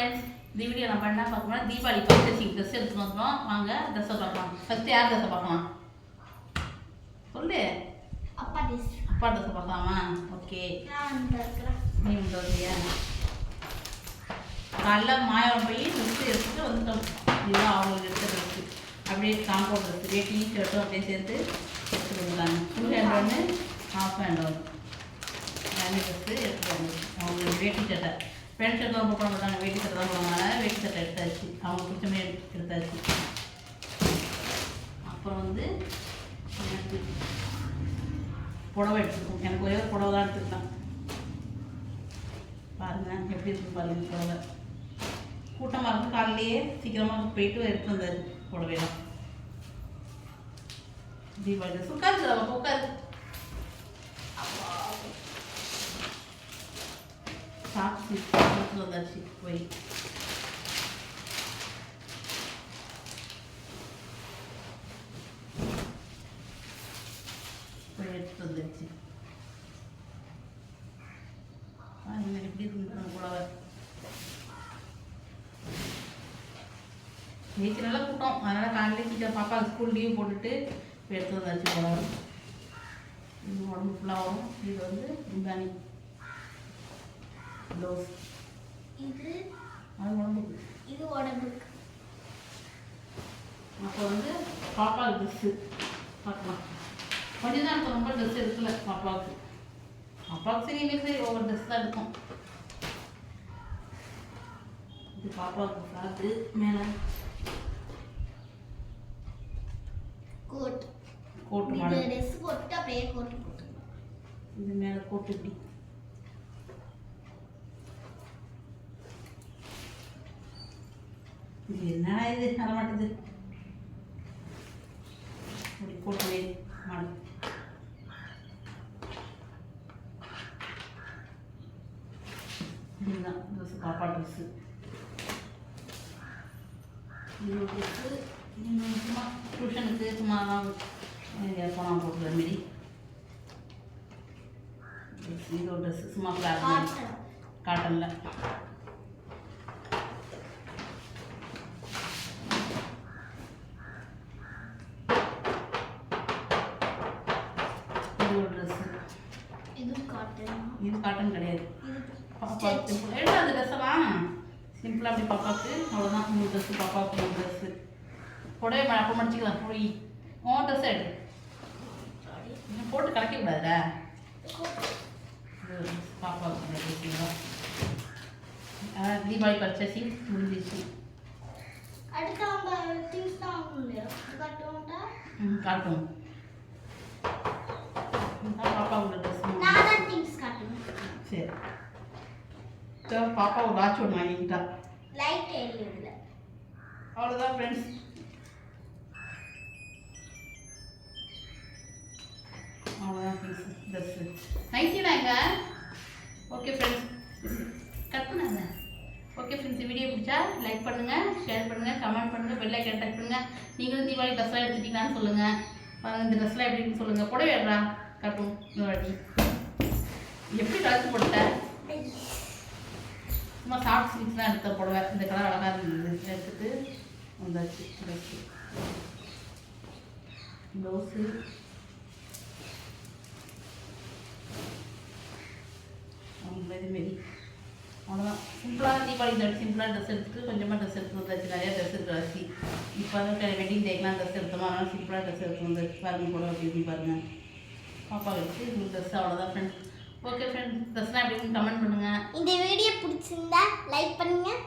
Friends இந்த video நம்ம என்ன பார்க்கணும்னா தீபாவளி பர்ச்சேசிங் ட்ரெஸ் எடுத்துட்டு வந்துடும் வாங்க ட்ரெஸ்ஸை பார்க்கலாம். ஃபஸ்ட்டு யார் ட்ரெஸ்ஸை பார்க்கலாம் சொல்லு. அப்பா டேஸ்ட் அப்பா ட்ரெஸ்ஸை பார்க்கலாமா? ஓகே நான் நீ வருவியா காலைல மாயம் போய் ட்ரெஸ் எடுத்துட்டு வந்துட்டோம். இதுதான் அவங்களுக்கு எடுத்த ட்ரெஸ்ஸு அப்படியே காம்பவுண்ட் ட்ரெஸ் வேட்டி ஷர்ட்டும் அப்படியே சேர்த்து எடுத்துட்டு வந்துட்டாங்க. ஃபுல் ஹேண்ட் ஒன்று ஹாஃப் ஹேண்ட் ஒன்று ரெண்டு ட்ரெஸ்ஸு எடுத்துட்டு வந்து அவங்களுக்கு வேட்டி சட்டை பேண்ட் ஷர்ட்லாம் ரொம்ப போட மாட்டாங்க வேட்டி சட்டை தான் போடுவாங்க வேட்டி சட்டை எடுத்தாச்சு. அவங்க பிடிச்சமே எடுத்து- எடுத்தாச்சு. அப்புறம் வந்து எனக்கு புடவை எடுத்துருக்கோம். எனக்கு ஒரே ஒரு புடவை தான் எடுத்துருக்கேன். பாருங்கள் எப்படி இருக்கு பாருங்கள் புடவை. கூட்டமாக இருந்து காலையிலேயே சீக்கிரமாக போயிட்டு எடுத்து வந்தாரு புடவையெல்லாம். தீபாவளி உட்காரு அவள் உட்காரு. சாப்பிட்டு எடுத்து வந்தாச்சு போய் போய் எடுத்துட்டு வந்துருச்சு பாருங்க எப்படி இருக்கு புடவை நேற்று நல்லா கூட்டம் அதனால் காலையில சீக்கிரம் பாப்பா ஸ்கூல் லீவ் போட்டுட்டு இப்ப எடுத்து வந்தாச்சு புடவை இது உடம்பு ஃபுல்லாக வரும் இது வந்து முந்தானி ப்ளவுஸ் இது அது உடம்புக்கு இது உடம்புக்கு. அப்போ வந்து பாப்பாவுக்கு ட்ரெஸ்ஸு பார்க்கலாம் கொஞ்சம் தான் இருக்கும். ரொம்ப ட்ரெஸ் எடுக்கல பாப்பாவுக்கு. பாப்பாவுக்கு சரி சரி ஒவ்வொரு ட்ரெஸ் தான் எடுக்கும் இது பாப்பாவுக்கு ஃப்ராக்கு மேலே கோட் இது மாடல். ட்ரெஸ் போட்டு அப்படியே கோட் போட்டு இது மேலே கோட்டு இப்படி. இது என்ன இது? வர மாட்டேது. இப்படி கோட்டு மாடல் இதுதான் ட்ரெஸ்ஸு பாப்பா ட்ரெஸ்ஸு சும்மா டியூஷனுக்கு சும்மா எங்கேயாவது போனால் போட்டுக்கிற மாரி இது ட்ரெஸ்ஸு சும்மா காட்டனில். இது காட்டன் கிடையாது. இது பாப்பா சிம்பிள் எடுத்து அந்த ட்ரெஸ்ஸெல்லாம் சிம்பிளாக அப்படி பாப்பாவுக்கு அவ்வளோதான் மூணு ட்ரெஸ்ஸு பாப்பாவுக்கு மூணு ட்ரெஸ்ஸு புடவை அப்போ மடிச்சிக்கலாம். போய். உன் ட்ரெஸ் எடு. இன்னும் போட்டு கலக்க கூடாதுடா பாப்பாவுக்கு தீபாவளி பர்ச்சேசிங் முடிஞ்சிச்சு அடுத்து அவங்க திங்ஸ் தான் வாங்கணும் இல்லையா காட்டுவோம்டா ம் காட்டும் இதுதான் பாப்பாவோட ட்ரெஸ் நான் தான் திங்ஸ் காட்டுவேன் சரி. சரி பாப்பா ஒரு வாட்ச் ஒன்று வாங்கிட்டா லைட் எரியுதுல அவ்வளோதான் ஃப்ரெண்ட்ஸ் அவ்வளோதான் ஃப்ரெண்ட்ஸ் ட்ரெஸ்ஸு நைட்டிலாம் எங்க ஓகே ஃப்ரெண்ட்ஸ் கட் பண்ணாங்க ஓகே ஃப்ரெண்ட்ஸ் வீடியோ பிடிச்சா லைக் பண்ணுங்கள் ஷேர் பண்ணுங்கள் கமெண்ட் பண்ணுங்கள் பெல் ஐக்கன் டச் பண்ணுங்கள் நீங்களும் தீபாவளி ட்ரெஸ்லாம் எடுத்துட்டீங்களான்னு சொல்லுங்கள் பாருங்க இந்த ட்ரெஸ்லாம் எப்படின்னு சொல்லுங்கள் புடவை எடுறா கட்டும் இந்த வாட்டி. எப்படி கலத்து போட்டேன் சும்மா சாஃப்ட் ஸ்லீவ்ஸ் எடுத்த போடுவேன். இந்த கலர் அழகாக இருந்தது. எடுத்துட்டு வந்தாச்சு ட்ரெஸ்ஸு ப்ளவுஸு இதுமாரி அவ்வளோதான் சிம்பிளாக தீபாவளி இந்த சிம்பிளாக ட்ரெஸ் எடுத்துட்டு கொஞ்சமாக ட்ரெஸ் எடுத்து வந்தாச்சு நிறையா ட்ரெஸ் எடுத்தாச்சு இப்போ வந்து வெட்டிங் டேக்கெலாம் ட்ரெஸ் எடுத்தோமா? அதனால் சிம்பிளாக ட்ரெஸ் எடுத்து வந்தாச்சு பாருங்கள் போட அப்படின்னு பாருங்கள் பாப்பா வச்சு இந்த ட்ரெஸ் அவ்வளோதான் ஃப்ரெண்ட்ஸ் ஓகே ஃப்ரெண்ட்ஸ் ட்ரெஸ்லாம் எப்படின்னு கமெண்ட் பண்ணுங்கள் இந்த வீடியோ பிடிச்சிருந்தா லைக் பண்ணுங்கள்